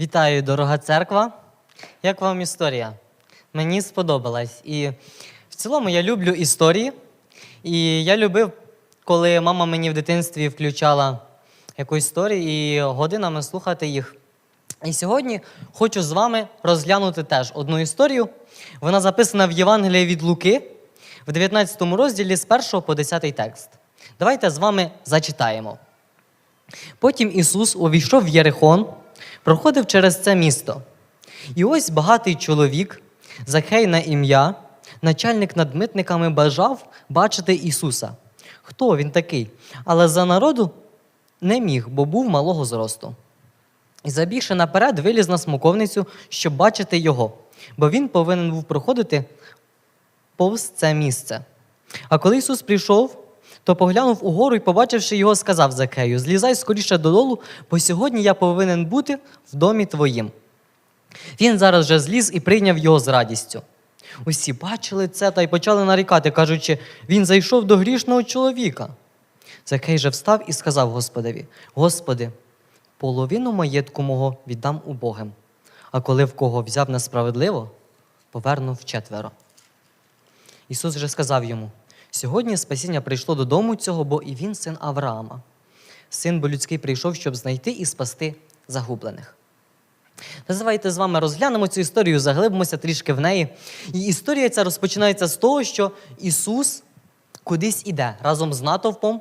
Вітаю, дорога церква. Як вам історія? Мені сподобалась. І в цілому я люблю історії. І я любив, коли мама мені в дитинстві включала якусь історію і годинами слухати їх. І сьогодні хочу з вами розглянути теж одну історію. Вона записана в Євангелії від Луки в 19 розділі з 1 по 10 текст. Давайте з вами зачитаємо. Потім Ісус увійшов в Єрихон, проходив через це місто. І ось багатий чоловік, Захей на ім'я, начальник над митниками бажав бачити Ісуса. Хто він такий? Але за народу не міг, бо був малого зросту. І забігши наперед, виліз на смоковницю, щоб бачити його, бо він повинен був проходити повз це місце. А коли Ісус прийшов, то поглянув угору і, побачивши його, сказав Закею: Злізай скоріше додолу, бо сьогодні я повинен бути в домі твоїм. Він зараз же зліз і прийняв його з радістю. Усі бачили це та й почали нарікати, кажучи, він зайшов до грішного чоловіка. Закей же встав і сказав Господеві: Господи, половину маєтку мого віддам убогим, а коли в кого взяв несправедливо, повернув четверо. Ісус же сказав йому: сьогодні спасіння прийшло додому цього, бо і він син Авраама. Син бо людський прийшов, щоб знайти і спасти загублених. Давайте з вами розглянемо цю історію, заглибимося трішки в неї. І історія ця розпочинається з того, що Ісус кудись іде разом з натовпом,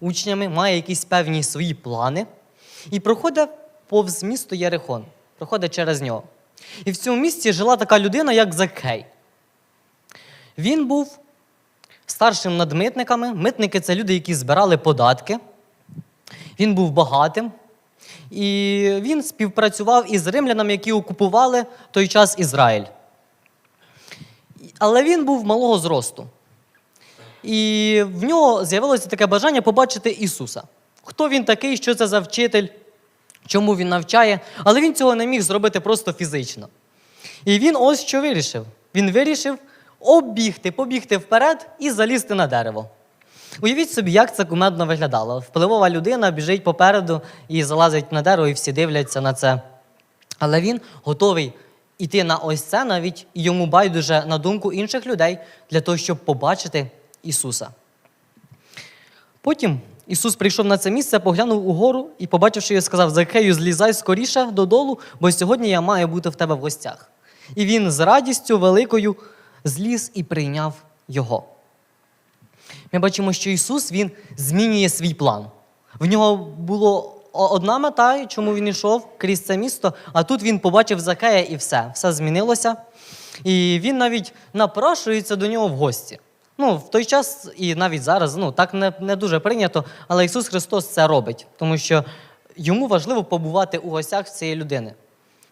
учнями, має якісь певні свої плани і проходить повз місто Єрихон, проходить через нього. І в цьому місті жила така людина, як Закхей. Він був старшим над митниками. Митники це люди, які збирали податки. Він був багатим. І він співпрацював із римлянами, які окупували той час Ізраїль. Але він був малого зросту. І в нього з'явилося таке бажання побачити Ісуса. Хто він такий, що це за вчитель, чому він навчає, але він цього не міг зробити просто фізично. І він ось що вирішив: він вирішив оббігти, побігти вперед і залізти на дерево. Уявіть собі, як це кумедно виглядало. Впливова людина біжить попереду і залазить на дерево, і всі дивляться на це. Але він готовий іти на ось це, навіть і йому байдуже на думку інших людей для того, щоб побачити Ісуса. Потім Ісус прийшов на це місце, поглянув угору і, побачивши його, сказав: Закею, злізай скоріше додолу, бо сьогодні я маю бути в тебе в гостях. І він з радістю великою зліз і прийняв його. Ми бачимо, що Ісус Він змінює свій план. В нього було одна мета, чому він йшов крізь це місто, а тут він побачив Закея і все. Все змінилося. І він навіть напрошується до нього в гості. Ну, в той час і навіть зараз ну, так не, не дуже прийнято, але Ісус Христос це робить, тому що йому важливо побувати у гостях цієї людини.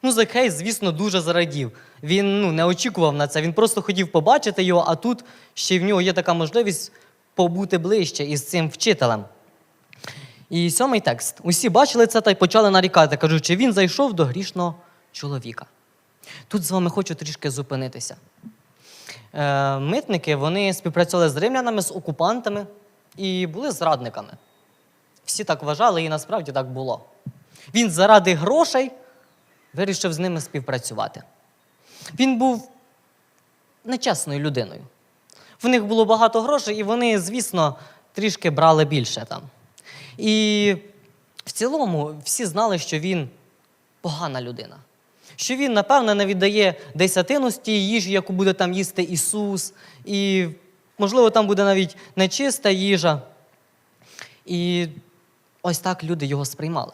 Ну, Закей, звісно, дуже зарадів. Він ну, не очікував на це. Він просто хотів побачити його, а тут ще в нього є така можливість побути ближче із цим вчителем. І сьомий текст. Усі бачили це та й почали нарікати, кажучи, він зайшов до грішного чоловіка. Тут з вами хочу трішки зупинитися. Е, митники вони співпрацювали з римлянами, з окупантами і були зрадниками. Всі так вважали, і насправді так було. Він заради грошей вирішив з ними співпрацювати. Він був нечесною людиною. В них було багато грошей, і вони, звісно, трішки брали більше там. І в цілому всі знали, що він погана людина. Що він, напевне, не віддає десятину з тієї їжі, яку буде там їсти Ісус, і, можливо, там буде навіть нечиста їжа. І ось так люди його сприймали.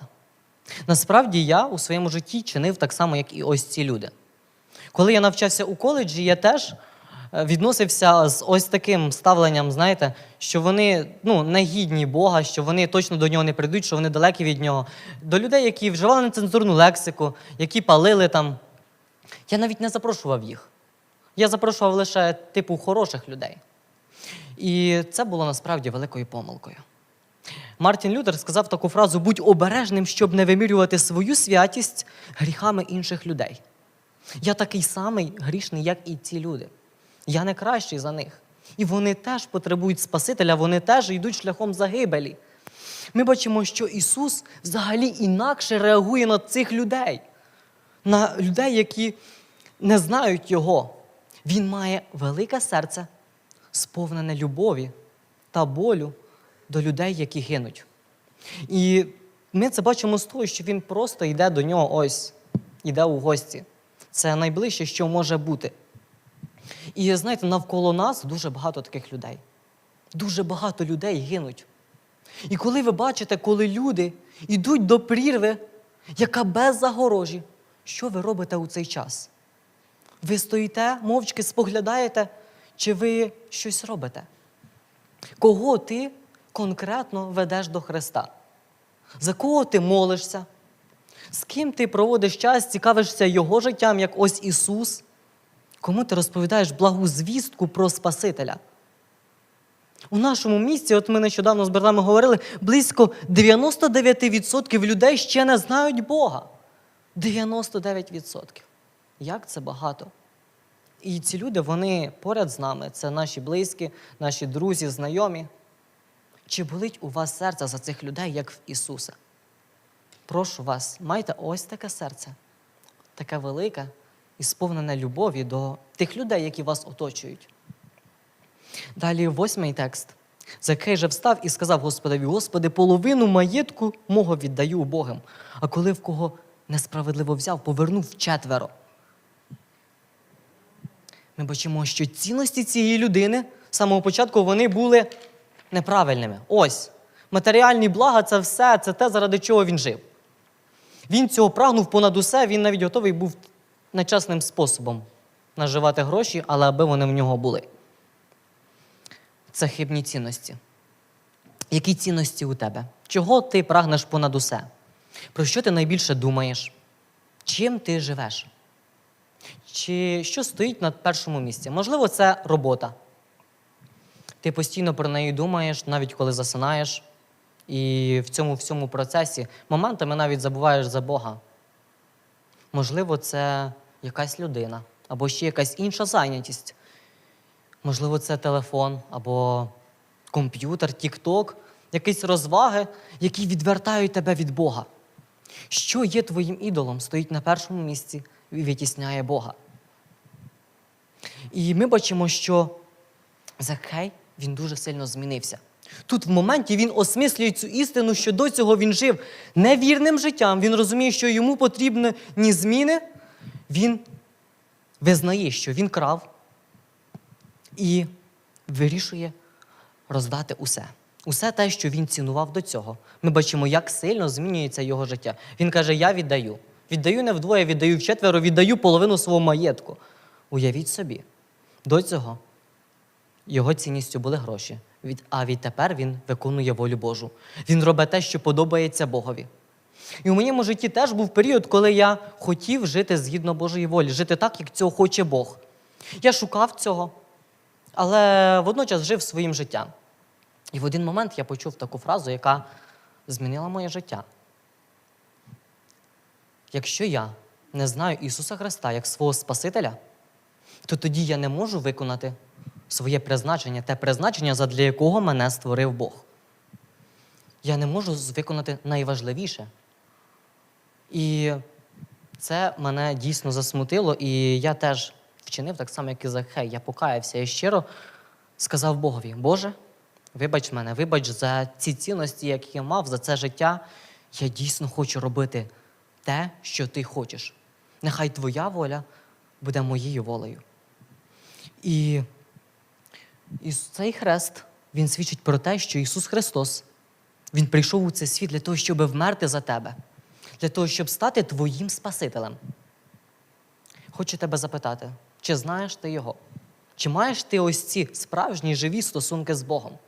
Насправді я у своєму житті чинив так само, як і ось ці люди. Коли я навчався у коледжі, я теж е, відносився з ось таким ставленням, знаєте, що вони ну, не Бога, що вони точно до нього не прийдуть, що вони далекі від нього. До людей, які вживали нецензурну лексику, які палили там. Я навіть не запрошував їх. Я запрошував лише типу хороших людей. І це було насправді великою помилкою. Мартін Лютер сказав таку фразу: будь обережним, щоб не вимірювати свою святість гріхами інших людей. Я такий самий грішний, як і ці люди. Я не кращий за них. І вони теж потребують Спасителя, вони теж йдуть шляхом загибелі. Ми бачимо, що Ісус взагалі інакше реагує на цих людей, на людей, які не знають Його. Він має велике серце, сповнене любові та болю до людей, які гинуть. І ми це бачимо з того, що він просто йде до нього ось, йде у гості. Це найближче, що може бути. І знаєте, навколо нас дуже багато таких людей. Дуже багато людей гинуть. І коли ви бачите, коли люди йдуть до прірви, яка без загорожі, що ви робите у цей час? Ви стоїте, мовчки споглядаєте, чи ви щось робите? Кого ти конкретно ведеш до Христа? За кого ти молишся? З ким ти проводиш час, цікавишся Його життям, як ось Ісус? Кому ти розповідаєш благу звістку про Спасителя? У нашому місті, от ми нещодавно з братами говорили, близько 99% людей ще не знають Бога. 99%. Як це багато? І ці люди, вони поряд з нами. Це наші близькі, наші друзі, знайомі. Чи болить у вас серце за цих людей, як в Ісуса? Прошу вас, майте ось таке серце, таке велике і сповнене любові до тих людей, які вас оточують. Далі восьмий текст. Закей же встав і сказав Господові: Господи, половину маєтку мого віддаю убогим, а коли в кого несправедливо взяв, повернув четверо. Ми бачимо, що цінності цієї людини з самого початку вони були неправильними. Ось, матеріальні блага це все, це те, заради чого він жив. Він цього прагнув понад усе, він навіть готовий був нечесним способом наживати гроші, але аби вони в нього були. Це хибні цінності. Які цінності у тебе? Чого ти прагнеш понад усе? Про що ти найбільше думаєш? Чим ти живеш? Чи що стоїть на першому місці? Можливо, це робота. Ти постійно про неї думаєш, навіть коли засинаєш. І в цьому всьому процесі моментами навіть забуваєш за Бога. Можливо, це якась людина або ще якась інша зайнятість. Можливо, це телефон або комп'ютер, тік-ток, якісь розваги, які відвертають тебе від Бога. Що є твоїм ідолом, стоїть на першому місці і витісняє Бога. І ми бачимо, що Закхей він дуже сильно змінився. Тут в моменті він осмислює цю істину, що до цього він жив невірним життям. Він розуміє, що йому потрібні ні зміни. Він визнає, що він крав і вирішує роздати усе. Усе те, що він цінував до цього. Ми бачимо, як сильно змінюється його життя. Він каже: Я віддаю. Віддаю не вдвоє, віддаю вчетверо, віддаю половину свого маєтку. Уявіть собі, до цього його цінністю були гроші. А відтепер він виконує волю Божу. Він робить те, що подобається Богові. І у моєму житті теж був період, коли я хотів жити згідно Божої волі, жити так, як цього хоче Бог. Я шукав цього, але водночас жив своїм життям. І в один момент я почув таку фразу, яка змінила моє життя. Якщо я не знаю Ісуса Христа як свого Спасителя, то тоді я не можу виконати своє призначення, те призначення, задля якого мене створив Бог. Я не можу виконати найважливіше. І це мене дійсно засмутило, і я теж вчинив так само, як і Захей. Я покаявся і щиро сказав Богові: Боже, вибач мене, вибач за ці цінності, які я мав, за це життя. Я дійсно хочу робити те, що ти хочеш. Нехай твоя воля буде моєю волею. І, і цей хрест він свідчить про те, що Ісус Христос Він прийшов у цей світ для того, щоб вмерти за тебе, для того, щоб стати твоїм Спасителем. Хочу тебе запитати, чи знаєш ти Його? Чи маєш ти ось ці справжні живі стосунки з Богом?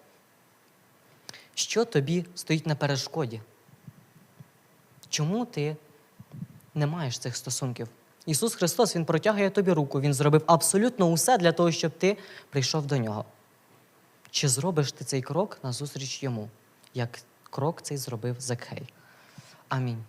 Що тобі стоїть на перешкоді? Чому ти не маєш цих стосунків? Ісус Христос Він протягує тобі руку, Він зробив абсолютно усе для того, щоб ти прийшов до Нього. Чи зробиш ти цей крок назустріч йому, як крок цей зробив Закхей? Амінь.